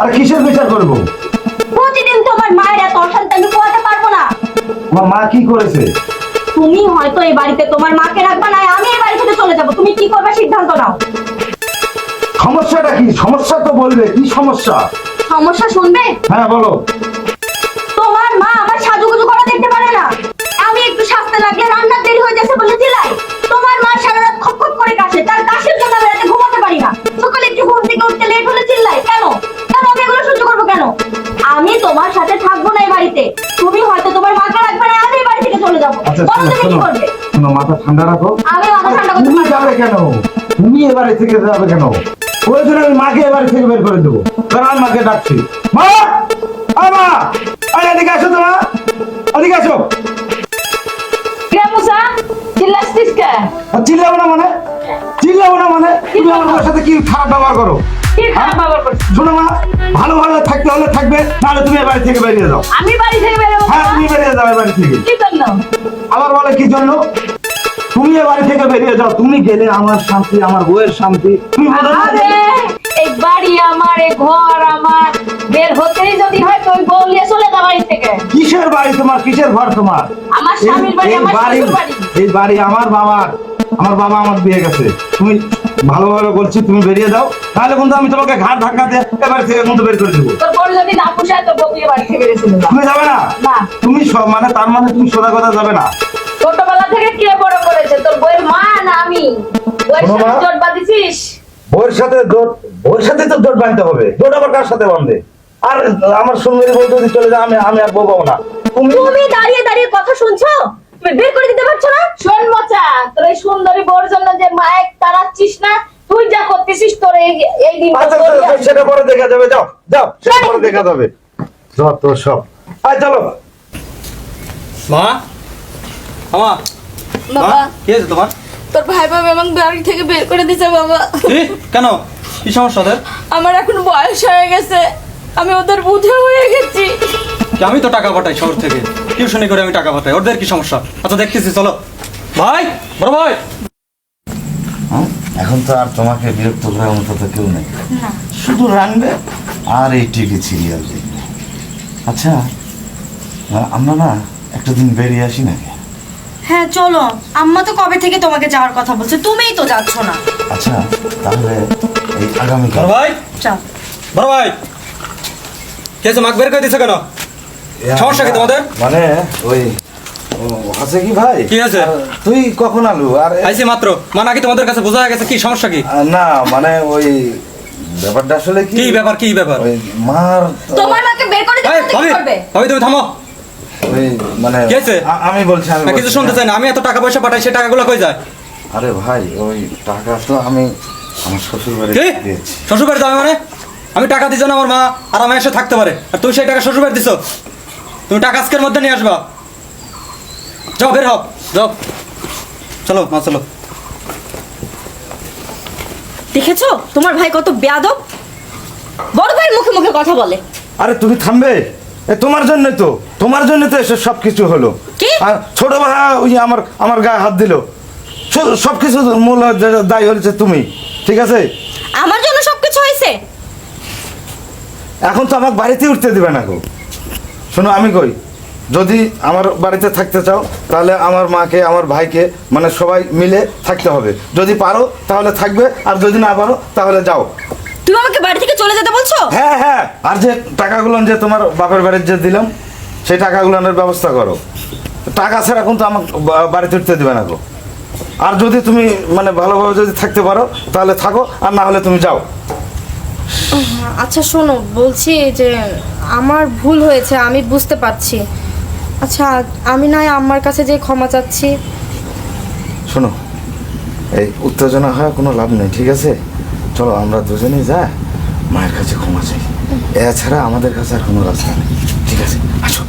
আর কিসের বিচার করব? প্রতিদিন তোমার মায়ের এত অশান্তি আমি পোয়াতে পারব না। আমার মা কি করেছে? তুমি হয়তো এই বাড়িতে তোমার মাকে রাখবা না আমি এই বাড়ি থেকে চলে যাব। তুমি কি করবে সিদ্ধান্ত নাও। সমস্যাটা কি? সমস্যা তো বলবে কি সমস্যা? সমস্যা শুনবে? হ্যাঁ বলো। আচ্ছা শোনো শোনো করবে? শোনো মাথা ঠান্ডা রাখো। আমি মাথা ঠান্ডা করতে তুমি যাবে কেন? তুমি এবারে থেকে যাবে কেন? প্রয়োজনে আমি মাকে এবারে থেকে বের করে দেবো। কারণ আমি মাকে ডাকছি। মা! আয় মা! এদিকে আসো তো এদিকে আসো। কে মুসা চিল্লাসছিস কে? আর চিল্লাবো না মানে? চিল্লাবো না মানে? তুমি আমার সাথে কি খারাপ ব্যবহার করো? করছিস শোনো মা ভালোভাবে থাকতে হলে থাকবে নাহলে তুমি এবারে থেকে বেরিয়ে যাও। আমি বাড়ি থেকে বেরোবো হ্যাঁ তুমি বেরিয়ে যাও এবারে থেকে। আবার বলে কি জন্য? তুমি এ বাড়ি থেকে বেরিয়ে যাও। তুমি গেলে আমার শান্তি আমার বউয়ের শান্তি। তুমি এই বাড়ি আমার এই ঘর আমার। বের হতেই যদি হয় বউ নিয়ে চলে যা বাড়ি থেকে। কিসের বাড়ি তোমার? কিসের ঘর তোমার? আমার স্বামীর বাড়ি আমার বাড়ি এই বাড়ি আমার বাবার। আমার বাবা আমার বিয়ে গেছে। তুমি ভালোভাবে বলছি তুমি বেরিয়ে যাও। তাহলে কিন্তু আমি তোমাকে ঘাট ধাক্কা দিয়ে এবার থেকে কিন্তু বের করে দেবো। তুমি যাবে না। তুমি মানে তার মানে তুমি সোজা কথা যাবে না। ছোটবেলা থেকে কে বড় করেছে? তোর বইয়ের মা না আমি? বইয়ের সাথে জোট বাঁধিছিস? বউয়ের সাথে জোট বউয়ের সাথে তো জোট বাঁধতে হবে। জোট আবার কার সাথে বাঁধবে? আর আমার সুন্দরী বউ যদি চলে যায় আমি আমি আর বউ পাবো না। তুমি দাঁড়িয়ে দাঁড়িয়ে কথা শুনছো? তুমি বের করে দিতে পারছ না? শোন মচা তোর এই সুন্দরী বউর জন্য যে মায়ের তাড়াচ্ছিস না তুই যা করতেছিস তোর এই এই দিন আচ্ছা, আচ্ছা, সেটা পরে দেখা যাবে। যাও যাও সেটা পরে দেখা যাবে। যত সব। আয় চলো। মা? আমা বাবা। কি হয়েছে তোমার? তোর ভাই বাবা আমাকে বাড়ি থেকে বের করে দিছে বাবা। কেন? কি সমস্যা ওদের? আমার এখন বয়স হয়ে গেছে। আমি ওদের বুঝে হয়ে গেছি। আমি তো টাকা পাঠাই শহর থেকে। টিউশনি করে আমি টাকা পাঠাই। ওদের কি সমস্যা? আচ্ছা দেখতেছি চলো। ভাই বড় ভাই। এখন তো আর তোমাকে বিরক্ত করার মতো তো কেউ নেই। শুধু রানবে আর এই টিভি সিরিয়াল দেখবে। আচ্ছা আমরা না একটা দিন বেরিয়ে আসি নাকি? হ্যাঁ চলো। আম্মা তো কবে থেকে তোমাকে যাওয়ার কথা বলছে? তুমিই তো যাচ্ছ না। আচ্ছা তাহলে এই বড় ভাই! যাও বড় ভাই! কে মাক বের করে দিছে কেন? সমস্যা কি তোমাদের? মানে ওই আছে কি ভাই? কি আছে? তুই কখন আলু? আর আইসি মাত্র। মানে নাকি তোমাদের কাছে বোঝা গেছে? কি সমস্যা কি? না মানে ওই ব্যাপারটা আসলে কি? কি ব্যাপার কি ব্যাপার? ওই মার তোমার বের করে দিতে কি করবে? ভাবি তুমি থামো। মানে? আ- আমি বলছি আমি কিছু শুনতে চাই না আমি এত টাকা পয়সা পাঠাই সে টাকাগুলো কই যায়? আরে ভাই ওই টাকা তো আমি আমার শ্বশুর বাড়ি দিয়েছি। শ্বশুর বাড়ি যাবে মানে? আমি টাকা দিছো না আমার মা আর আমার এসে থাকতে পারে। আর তুমি সেই টাকা শ্বশুর বাড়ি দিছো? তুমি টাকা আজকের মধ্যে নিয়ে আসবা। যাও বের হও। যাও। চলো মা চলো। দেখেছ? তোমার ভাই কত বেয়াদব। বড় ভাইয়ের মুখে মুখে কথা বলে। আরে তুমি থামবে? এ তোমার জন্য তো। তোমার জন্য তো এসব সব কিছু হলো? আর ছোট ওই আমার আমার গায়ে হাত দিল। সব কিছু মূল দায়ী হয়েছে তুমি ঠিক আছে? আমার জন্য সবকিছু হয়েছে? এখন তো আমাকে বাড়িতে উঠতে দিবে না গো। শোনো আমি কই যদি আমার বাড়িতে থাকতে চাও তাহলে আমার মাকে আমার ভাইকে মানে সবাই মিলে থাকতে হবে। যদি পারো তাহলে থাকবে আর যদি না পারো তাহলে যাও। তুমি আমাকে বাড়ি থেকে চলে যেতে বলছো? হ্যাঁ হ্যাঁ। আর যে টাকাগুলো যে তোমার বাপের বাড়ির যে দিলাম সেই টাকাগুলোর ব্যবস্থা করো। টাকা ছাড়া কিন্তু আমাকে বা- বাড়িতে উঠতে দিবে না গো। আর যদি তুমি মানে ভালোভাবে যদি থাকতে পারো তাহলে থাকো। আর না হলে তুমি যাও। আচ্ছা শোনো বলছি যে আমার ভুল হয়েছে আমি বুঝতে পারছি। আচ্ছা আমি নয় আমার কাছে যে ক্ষমা চাচ্ছি। শোনো এই উত্তেজনা হয় কোনো লাভ নেই ঠিক আছে? চলো, আমরা দুজনেই যা, মায়ের কাছে ক্ষমা চাই। এছাড়া আমাদের কাছে আর কোনো রাস্তা নেই। ঠিক আছে? আসো।